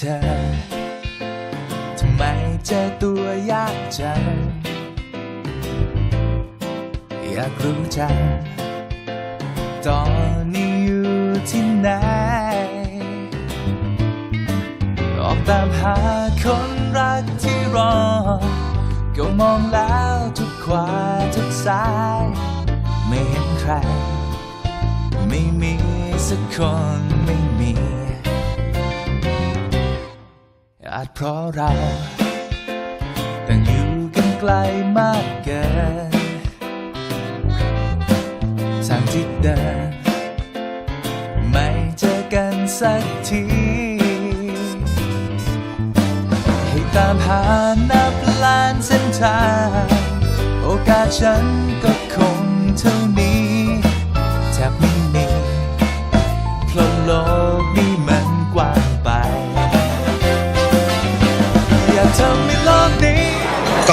เธอ ทำไมเจอตัวยากจัง อยากรู้จัง ตอนนี้อยู่ที่ไหน ออกตามหาคนรักที่รอ ก็มองแล้วทุกขวาทุกซ้าย ไม่เห็นใคร ไม่มีสักคนไม่มี อาจเพราะเราต่างอยู่กันไกลมากเกินทางที่เดินไม่เจอกันสักที ให้ตามหานับล้านเส้นทาง โอกาสฉันก็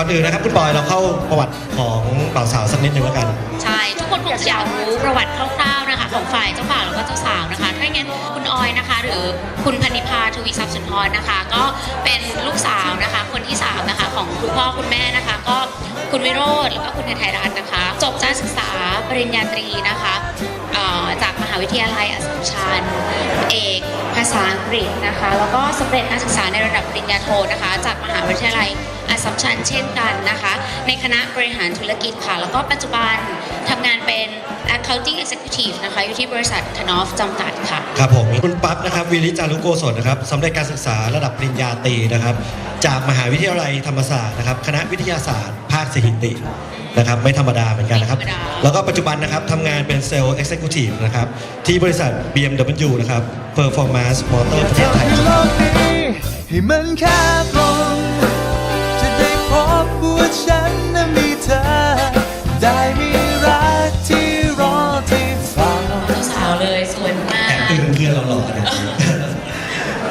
อนอื่นนะครับคุณปอยเราเข้าประวัติของบ่าวสาวสักนิดหนึ่งแล้วกัน ใช่ ทุกคนคงจะอยากรู้ประวัติคร่าวๆนะคะ ของฝ่ายเจ้าบ่าวแล้วก็เจ้าสาวนะคะ ถ้าอย่างนั้นคุณออยนะคะ หรือคุณพนิพาทวีทรัพย์สุนทรนะคะ ก็เป็นลูกสาวนะคะ คนที่สามนะคะของคุณพ่อคุณแม่นะคะ ก็คุณวิโรธแล้วก็คุณไทยรัตน์นะคะ จบการศึกษาปริญญาตรีนะคะจากมหาวิทยาลัยอัสสัมชัญเอกภาษาอังกฤษนะคะ แล้วก็สำเร็จการศึกษาในระดับปริญญาโทนะคะ จากมหาวิทยาลัย อัสสัมชัญเช่นกันนะคะ ในคณะบริหารธุรกิจค่ะ แล้วก็ปัจจุบันทำงานเป็น accounting executive นะคะ อยู่ที่บริษัทธนอฟจำกัดค่ะ ครับผม คุณปั๊บนะครับวิริจารุโกศลนะครับสำเร็จการศึกษาระดับปริญญาตรีนะครับ จากมหาวิทยาลัยธรรมศาสตร์นะครับ คณะวิทยาศาสตร์ ภาคสถิตินะครับ ไม่ธรรมดาเหมือนกันนะครับ ไม่ธรรมดา แล้วก็ปัจจุบันนะครับทำงานเป็นเซลล์เอ็กเซคิวทีฟนะครับ ที่บริษัท BMW นะครับ Performance Motor ประเทศไทย ให้โลกนี้ให้มันแคบลงจะได้พบว่า ฉันนั้นมีเธอ ได้มีรักที่รอที่เฝ้าเจ้าสาวเลยสวยมาแอบกตื่นเพื่อนเราหล่อๆนะ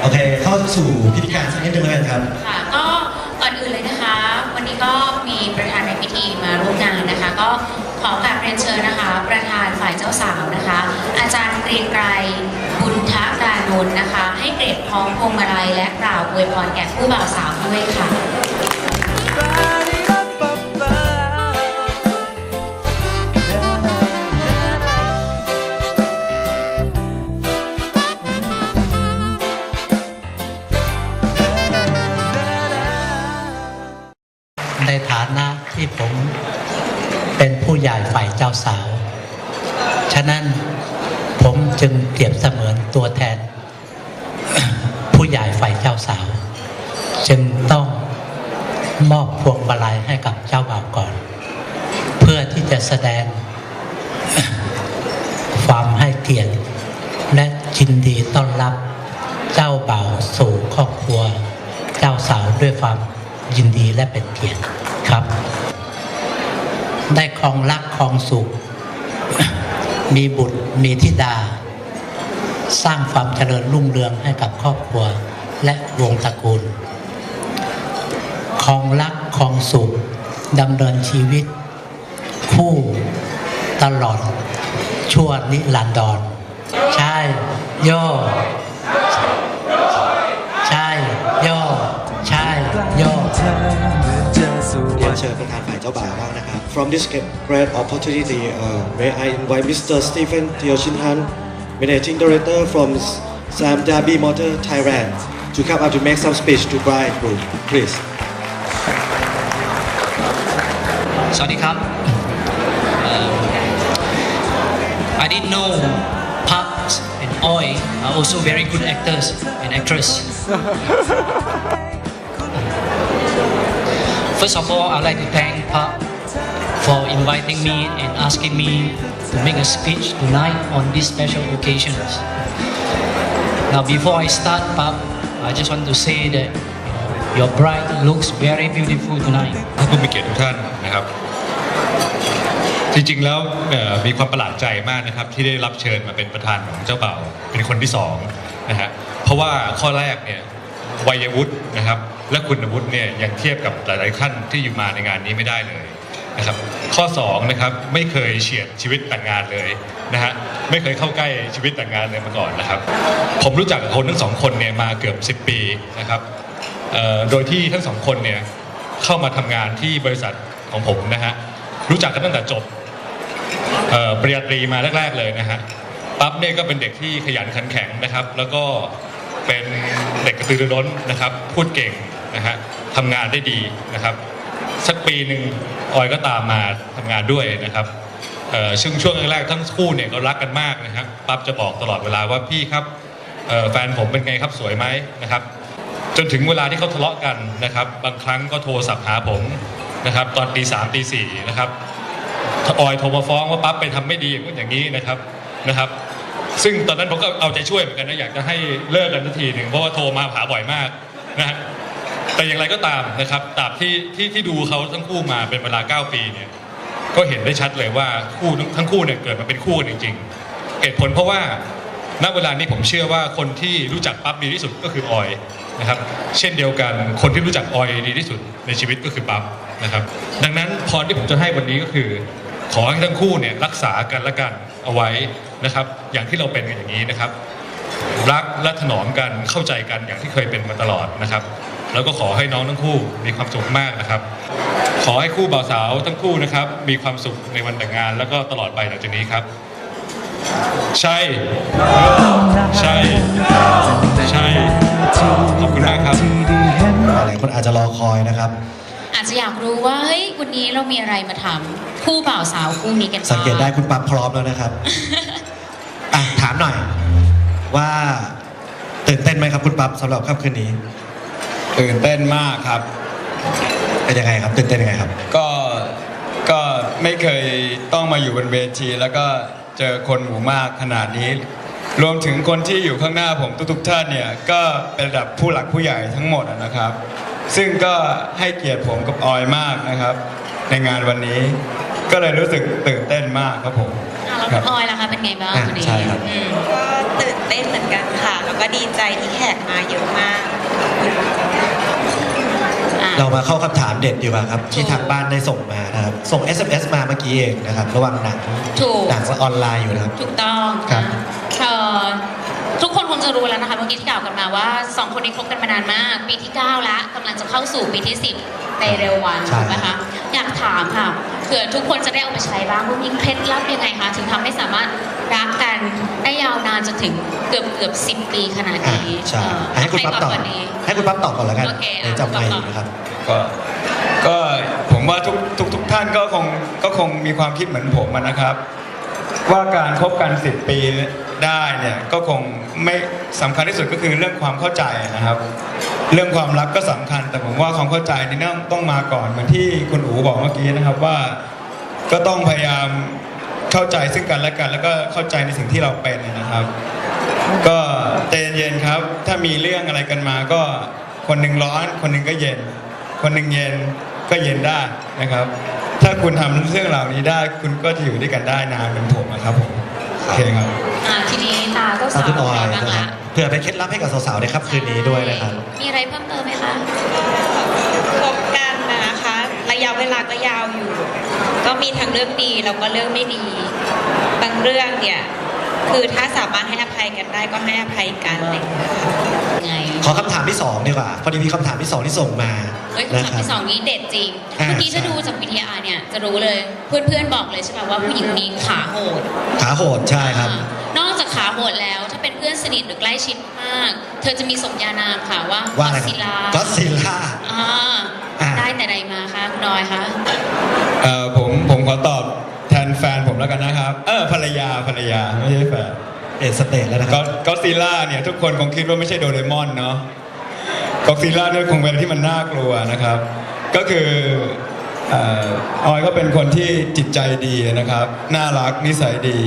โอเค เข้าสู่พิธีการสักนิดหนึงแล้วกันครับ ค่ะก็ก่อนอื่นเลยนะคะ วันนี้ก็มีประธานในพิธีมาร่วมงานนะคะ ก็ขอกราบเรียนเชิญนะคะ ประธานฝ่ายเจ้าสาวนะคะ อาจารย์เกรียงไกรบุญทกานนท์นะคะ ให้เกรดพร้อมพวงมาลัยและกล่าวอวยพรแก่ผู้บ่าวสาวด้วยค่ะ สาว ฉะนั้นผมจึงเปรียบเสมือนตัวแทน ผู้ใหญ่ฝ่ายเจ้าสาว จึงต้องมอบพวงมาลัยให้กับเจ้าบ่าวก่อน เพื่อที่จะแสดงความให้เกียรติ และยินดีต้อนรับเจ้าบ่าวสู่ครอบครัว เจ้าสาวด้วยความยินดีและเป็นเกียรติครับ ได้ครองรักครองสุข มีบุตรมีธิดา สร้างความเจริญรุ่งเรืองให้กับครอบครัวและวงตระกูลครองรักครองสุขดำเนินชีวิต คู่ตลอด ชั่วนิรันดรใช่ย่ใช่ย่ใช่ย่อเหมือนเจอสวเรียรนรค์เชิญประธานฝ่ายเจ้าบ่าวบ้างนะครับ From this great opportunity uh, may I invite Mr. Stephen Teo Shin Han Managing Director from Sam Darby Motor Thailand to come up to make some speech to bridegroom please สวัสดีครับ Um, I didn't know Park and Oi are also very good actors and actress. First of all, I'd like to thank Park for inviting me and asking me to make a speech tonight on this special occasion. Now, before I start, Park, I just want to say that your bride looks very beautiful tonight. ท่านผู้มีเกียรติทุกท่านนะครับ จริงๆแล้วเอ่อมีความประหลาดใจมากนะครับ ที่ได้รับเชิญมาเป็นประธานของเจ้าบ่าวเป็นคนที่สองนะฮะเพราะว่าข้อแรกเนี่ยวัยวุฒินะครับ และคุณวุฒิเนี่ยยังเทียบกับหลายๆขั้นที่อยู่มาในงานนี้ไม่ได้เลย นะครับข้อสองนะครับไม่เคยเฉียดชีวิตแต่งงานเลยนะฮะไม่เคยเข้าใกล้ชีวิตแต่งงานเลยมาก่อนนะครับ ผมรู้จักกับคนทั้งสองคนเนี่ยมาเกือบ 10 ปีนะครับโดยที่ทั้งสองคนเนี่ยเข้ามาทำงานที่บริษัทของผมนะฮะรู้จักกันตั้งแต่จบปริญญาตรีมาแรก ๆ เลยนะฮะปั๊บเนี่ยก็เป็นเด็กที่ขยันขันแข็งนะครับ แล้วก็เป็นเด็กกระตือรือร้นนะครับ พูดเก่งนะฮะทำงานได้ดีนะครับ สักปีหนึ่งออยก็ตามมาทำงานด้วยนะครับเอ่งช่วงแรกๆทั้งคู่เนี่ยก็รักกันมากนะครับปั๊บจะบอกตลอดเวลาว่าพี่ครับแฟนผมเป็นไงครับสวยไหมนะครับ จนถึงเวลาที่เขาทะเลาะกันนะครับ บางครั้งก็โทรศัพท์หาผมนะครับ ตอนตีสามตีสี่นะครับออยโทรมาฟ้องว่าปั๊บไปทำไม่ดีอย่างนู้นอย่างนี้นะครับนะครับ ซึ่งตอนนั้นผมก็เอาใจช่วยเหมือนกันนะอยากจะให้เลิกกันทันทีหนึ่งเพราะว่าโทรมาหาบ่อยมากนะฮะ แต่อย่างไรก็ตามนะครับตราบที่ที่ที่ดูเขาทั้งคู่มาเป็นเวลา 9 ปีเนี่ยก็เห็นได้ชัดเลยว่าคู่ทั้งคู่เนี่ยเกิดมาเป็นคู่กันจริงๆเหตุผลเพราะว่าณเวลานี้ผมเชื่อว่าคนที่รู้จักปั๊บดีที่สุดก็คือออยนะครับ เช่นเดียวกันคนที่รู้จักออยดีที่สุดในชีวิตก็คือปั๊บนะครับ ดังนั้นพรที่ผมจะให้วันนี้ก็คือ ขอให้ทั้งคู่เนี่ยรักษากันและกันเอาไว้นะครับ อย่างที่เราเป็นกันอย่างนี้นะครับ รักและถนอมกันเข้าใจกันอย่างที่เคยเป็นมาตลอดนะครับ แล้วก็ขอให้น้องทั้งคู่มีความสุขมากนะครับ ขอให้คู่บ่าวสาวทั้งคู่นะครับ มีความสุขในวันแต่งงาน แล้วก็ตลอดไปหลังจากนี้ครับ ใช่ใช่ใช่ขอบคุณมากครับหลายคนอาจจะรอคอยนะครับ อาจจะอยากรู้ว่าเฮ้ยวันนี้เรามีอะไรมาทำคู่บ่าวสาวคู่นี้กันบ้างสังเกตได้คุณปั๊บพร้อมแล้วนะครับอะถามหน่อยว่าตื่นเต้นไหมครับคุณปั๊บสำหรับค่ำคืนนี้ ตื่นเต้นมากครับ เป็นยังไงครับตื่นเต้นยังไงครับ ก็ก็ไม่เคยต้องมาอยู่บนเวที แล้วก็เจอคนหมู่มากขนาดนี้ รวมถึงคนที่อยู่ข้างหน้าผมทุกๆท่านเนี่ย ก็เป็นระดับผู้หลักผู้ใหญ่ทั้งหมดอะนะครับ ซึ่งก็ให้เกียรติผมกับออยมากนะครับ ในงานวันนี้ ก็เลยรู้สึกตื่นเต้นมากครับผม อะแล้วคคุรับ ณออยล่ะคะเป็นไงบ้างอะวันนี้ใช่ครับ อืม ก็ตื่นเต้นเหมือนกันค่ะ แล้วก็ดีใจที่แขกมาเยอะมาก อะ เรามาเข้าคำถามเด็ดดีกว่าครับ ที่ทางบ้านได้ส่งมานะครับ ส่ง SMS มาเมื่อกี้เองนะครับ ระหว่างหนังถูก หนังออนไลน์อยู่นะครับ ถูกต้องครับนะเอ่อทุกคนคงจะรู้แล้วนะคะเมื่อกี้ที่กล่าวกันมาว่าสองคนนี้คบกันมานานมาก ปีที่9แล้วกำลังจะเข้าสู่ปีที่ 10 ในเร็ววันใช่ ถูกไหมคะอยากถามค่ะ เผื่อทุกคนจะได้เอาไปใช้บ้างว่ามีเคล็ดลับยังไงคะถึงทำให้สามารถรักกันได้ยาวนานจนถึงเกือบเกือบสิปีขนาดอะนี้ใช่เอ่ออะให้คุณปั๊บตอบใรก่นดีให้คุณปั๊บตอบก่อนแล้วกันโอเคอะเดี๋ยวจำไม่คุณปั๊บตอบนะครับ ก็ก็ผมว่าทุกทุกทุกท่านก็คงก็คงมีความคิดเหมือนผมอะนะครับ ว่าการคบกัน10ปีได้เนี่ยก็คงไม่สำคัญที่สุดก็คือเรื่องความเข้าใจนะครับ เรื่องความรักก็สำคัญ แต่ผมว่าความเข้าใจนี่ต้องมาก่อนเหมือนที่คุณอู๋บอกเมื่อกี้นะครับว่า ก็ต้องพยายามเข้าใจซึ่งกันและกัน แล้วก็เข้าใจในสิ่งที่เราเป็นนะครับ ก็ใจเย็นๆครับ ถ้ามีเรื่องอะไรกันมาก็คนหนึ่งร้อน คนหนึ่งก็เย็น คนหนึ่งเย็นก็เย็นได้นะครับ ถ้าคุณทำเรื่องเหล่านี้ได้คุณก็จะอยู่ด้วยกันได้นานเหมือนผมนะครับผม โอเคครับอะทีนี้ตาเจ้าตาสาวคุณออยเป็นไงบ้างนะครัละบเผื่อเป็นเคล็ดลับให้กับสาวๆในค่ำคืนนี้ด้วยนะครับ มีอะไรเพิ่มเติมไหมคะ คบกันนะคะ ระยะเวลาก็ยาวอยู่ ก็มีทั้งเรื่องดีแล้วก็เรื่องไม่ดี บางเรื่องเนี่ย คือถ้าสามารถให้อภัยกันได้ก็ให้อภัยกันอะไรอย่างเลยไง ขอคำถามที่สองดีกว่า พอดีมีคำถามที่สองที่ส่งมาเฮ้ยนะคำถามครับที่สองนี้เด็ดจริงอ่าเมื่อกี้ใช่ถ้าดูจาก VTR เนี่ยจะรู้เลย เพื่อนๆบอกเลยใช่ไหมว่าผู้หญิงคนนี้ขาโหด ขาโหดใช่ครับ อ่านอกจากขาโหดแล้วถ้าเป็นเพื่อนสนิทหรือใกล้ชิดมาก เธอจะมีสมญานามค่ะว่าว่าอะไรคศิรับลาก็ซิล่าอ่าอ่า ได้แต่ใดมาคะคุณน้อยคะ เอ่อผมผมขอตอบแทนแฟนผมแล้วกันนะครับ เออภรรยาภรรยาไม่ใช่แฟนเอ็นสเตทแล้วนะคก็รับก็ซีล่าเนี่ยทุกคนคงคิดว่าไม่ใช่โดเรมอนเนาะก็ซีล่าเนี่ยคงเป็นอะไรที่มันน่ากลัวนะครับ ก็คือเอ่อออยก็เป็นคนที่จิตใจดีนะครับ น่ารักนิสัยดี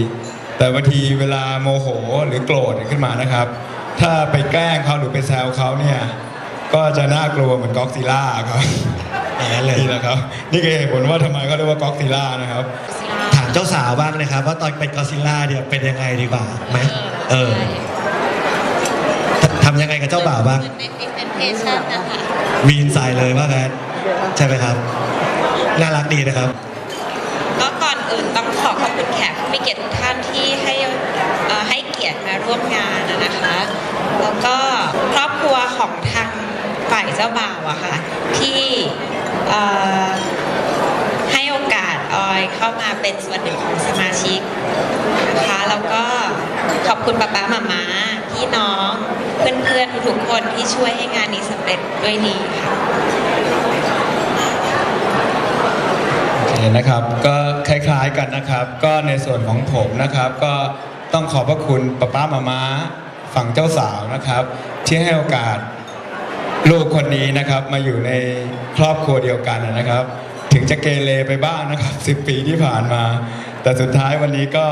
แต่บางทีเวลาโมโหหรือโกรธขึ้นมานะครับ ถ้าไปแกล้งเขาหรือไปแซวเขาเนี่ยก็จะน่ากลัวเหมือนก็อกซิล่าครับ อย่างนั้นเลย นี่แหละครับ นี่คือเหตุผลว่าทำไมเขาเรียกว่าก็อกซิล่านะครับถามเจ้าสาวบ้างนะครับ ว่าตอนเป็นกอซิลล่าเนี่ยเป็นยังไงดีกว่าไหมเออทำยังไงกับเจ้าบ่าวบ้างในพรีเซนเทชันนะคะวีนใส่เลยว่างั้นใช่ไหมครับ น่ารักดีนะครับก็ก่อนอื่นต้องขอขอบคุณแขกผู้มีเกียรติทุกท่านที่ให้เอ่อให้เกียรติมาร่วมงานนะนะคะแล้วก็ครอบครัวของทางฝ่ายเจ้าบ่าวอะค่ะที่เอ่อให้โอกาส อยเข้ามาเป็นส่วนหนึ่งของสมาชิกนะคะแล้วก็ขอบคุณป้าป้ามามาพี่น้องเพื่อนๆทุกคนที่ช่วยให้งานนี้สำเร็จด้วยดีค่ะโอเคนะครับก็คล้ายๆกันนะครับ ก็ในส่วนของผมนะครับ ก็ต้องขอบพระคุณป้าป้ามาม้าฝั่งเจ้าสาวนะครับ ที่ให้โอกาสลูกคนนี้นะครับมาอยู่ในครอบครัวเดียวกันนะครับ ถึงจะเกเรไปบ้างนะครับ10ปีที่ผ่านมา แต่สุดท้ายวันนี้ก็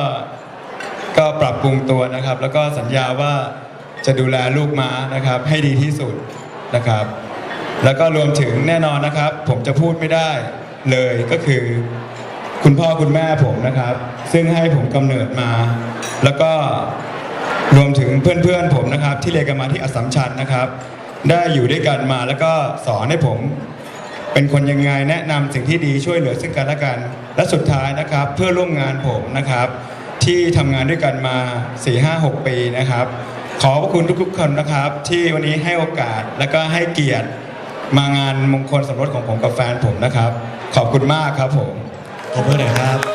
ก็ปรับปรุงตัวนะครับ แล้วก็สัญญาว่าจะดูแลลูกม้านะครับ ให้ดีที่สุดนะครับ แล้วก็รวมถึงแน่นอนนะครับ ผมจะพูดไม่ได้เลยก็คือ คุณพ่อคุณแม่ผมนะครับ ซึ่งให้ผมกำเนิดมา แล้วก็รวมถึงเพื่อนๆผมนะครับ ที่เรียนกันมาที่อสัมชัญนะครับ ได้อยู่ด้วยกันมาแล้วก็สอนให้ผม เป็นคนยังไงแนะนำสิ่งที่ดีช่วยเหลือซึ่งกันและกัน และสุดท้ายนะครับเพื่อร่วมงานผมนะครับ ที่ทำงานด้วยกันมา 4-5-6 ปีนะครับ ขอบพระคุณทุกๆคนนะครับ ที่วันนี้ให้โอกาสและก็ให้เกียรติมางานมงคลสมรสของผมกับแฟนผมนะครับ ขอบคุณมากครับผมขอบคุณนะครับ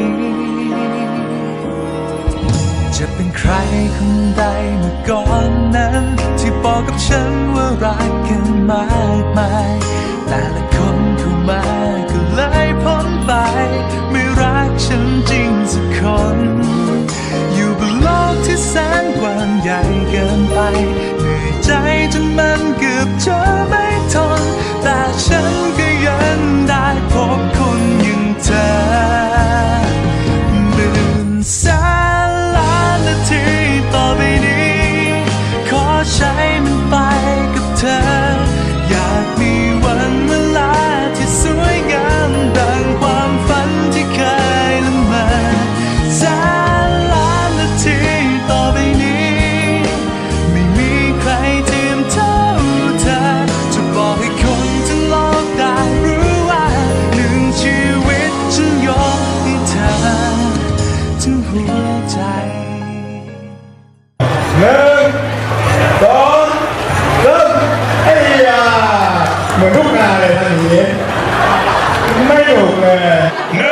ี จะเป็นใครคนใดเมื่อก่อนนั้น ที่บอกกับฉันว่ารักกันมากมายแต่ละคนเข้ามาก็เลยพ้นไป ไม่รักฉันจริงสักคน อยู่บนโลกที่แสนกว้างใหญ่เกินไป เหนื่อยใจจนมันเกือบจะไม่ทน หนึ่งสองเริ่มไอ้ยาเหมือนทุกงานเลยท่านนี้ไม่ถูกเลย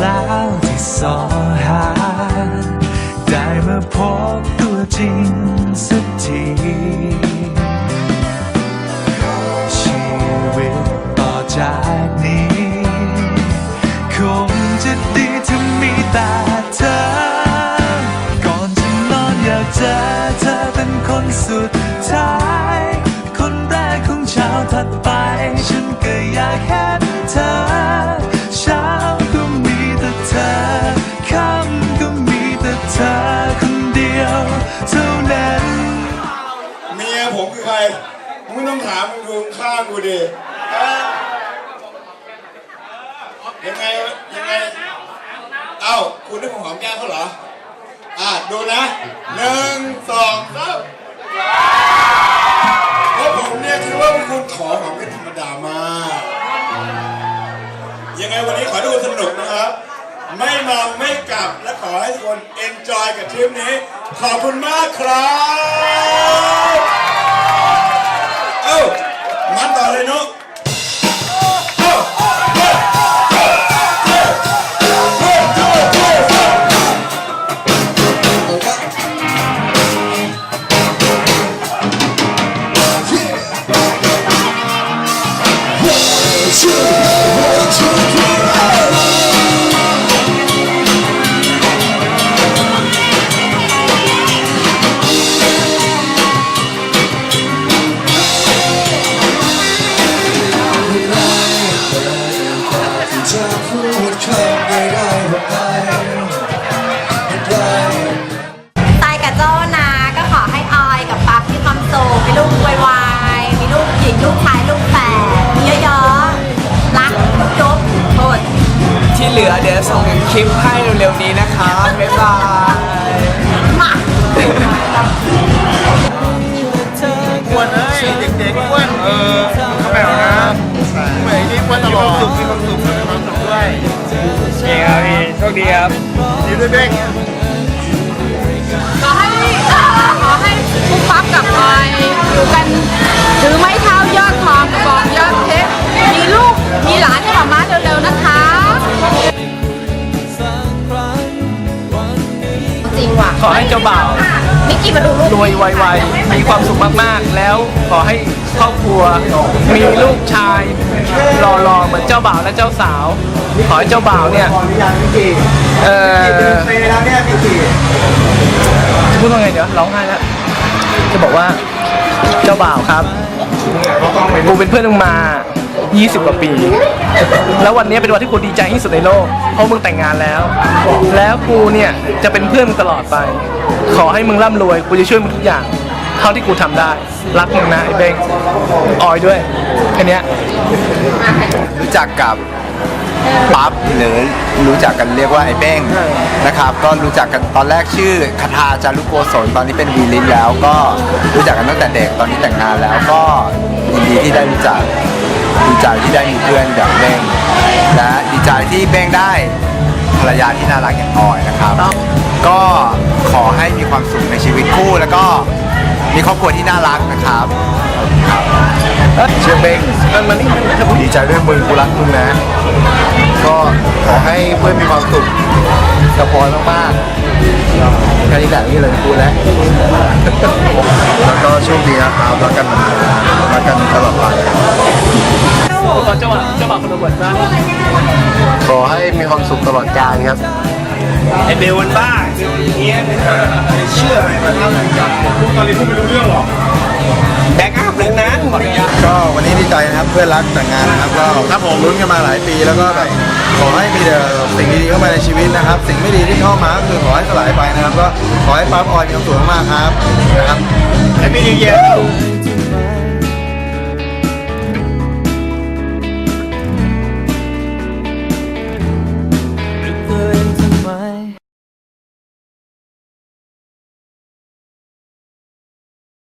แล้วที่สอหา ได้มาพบตัวจริงสักทีชีวิตต่อจากนี้ คงจะดีถ้ามีแต่เธอ ก่อนจะนอนอยากเจอเธอเป็นคนสุดท้าย คนแรกของเช้าถัดไป ฉันก็อยากเห็นเธอ มียผมคือใครมึงไม่ต้องถามดิยังไงยังไง เอ้าคุณได้ของหอมแก้มเขาเหรอ อะดูนะหนึ่งสองสามเพราะผมเนี่ยคิดว่าพวกคุณขอหอมกันธรรมดามาก ยังไงวันนี้ขอให้ทุกคนสนุกนะครับ ไม่เมาไม่กลับและขอให้ทุกคนเอนจอยกับทริปนี้ ขอบคุณมากครับ มันต่อเลยนุ๊ก เหลือเดี๋ยวส่งคลิปให้เร็วๆนี้นะคะบ๊ายบายอ้วนเอ้ยเด็กๆอ้วนเออขาแบวนะเมือนที่อ้วนตลอดสุขมีความสุขมีความสุขด้วยเก่งครับพี่โชคดีครับดีด้วยเด็กขอให้ขอให้ปุ๊บปั๊บกับพลอยู่กันถือไม้เท้ายอดทองกระบอกยอดเพชรมีลูกมีหลานให้มามาเร็วๆนะคะ จริงว่ะขอให้เจ้าบ่าว นิกกี้มาดูลูกรวยไวๆ มีความสุขมากๆ แล้วขอให้ครอบครัว มีลูกชายหล่อๆ เหมือนเจ้าบ่าวและเจ้าสาว ขอให้เจ้าบ่าวเนี่ยเออจะพูดว่าไงเดี๋ยวร้องไห้แล้ว จะบอกว่าเจ้าบ่าวครับ กูเป็นเพื่อนมึงมา 20 กว่าปี แล้ววันนี้เป็นวันที่กูดีใจที่สุดในโลก เพราะมึงแต่งงานแล้ว แล้วกูเนี่ยจะเป็นเพื่อนมึงตลอดไป ขอให้มึงร่ำรวย กูจะช่วยมึงทุกอย่าง เท่าที่กูทำได้ รักมึงนะไอ้เบงออยด้วยแค่เนี้ย รู้จักกับปั๊บหรือรู้จักกันเรียกว่าไอ้เบ้งนะครับ ก็รู้จักกันตอนแรกชื่อคาทาจารุโกศลตอนนี้เป็นวีลินแล้ว ก็รู้จักกันตั้งแต่เด็กตอนนี้แต่งงานแล้วก็ยินดีที่ได้รู้จัก ดีใจที่ได้มีเพื่อนแบบเบ้งและดีใจที่เบ้งได้ภรรยาที่น่ารักอย่างออยนะครับ ก็ขอให้มีความสุขในชีวิตคู่ แล้วก็มีครอบครัวที่น่ารักนะครับเชื่อเบงมันมันนี่มันดีใจด้วยมึงกูรักมึงนะ ก็ขอให้เพื่อนมีความสุขกับพลอยมากๆ แค่นี้แหละนี่เลยกูแล้ว แล้วก็โชคดีนะครับรักกันรักกันตลอดไปตอนเจ้าบ่าวเจ้าบ่าวคนละบทนะขอให้มีความสุขตลอดกาลครับไอเบลมันบ้าเนี้ยเชื่ออะไรมันตอนนี้พูดไม่รู้เรื่องหรอก แบกอัพเลยนะขออนุญาตก็วันนี้ดีใจนะครับเพื่อนรักแต่งงานนะครับก็ครับผมลุ้นกันมาหลายปีแล้วก็แบบขอให้มีแต่สิ่งดีๆเข้ามาในชีวิตนะครับ สิ่งไม่ดีที่เข้ามาก็คือขอให้สลายไปนะครับ ก็ขอให้ปั๊บออยมีความสุขมากๆครับนะครับ Happy New Year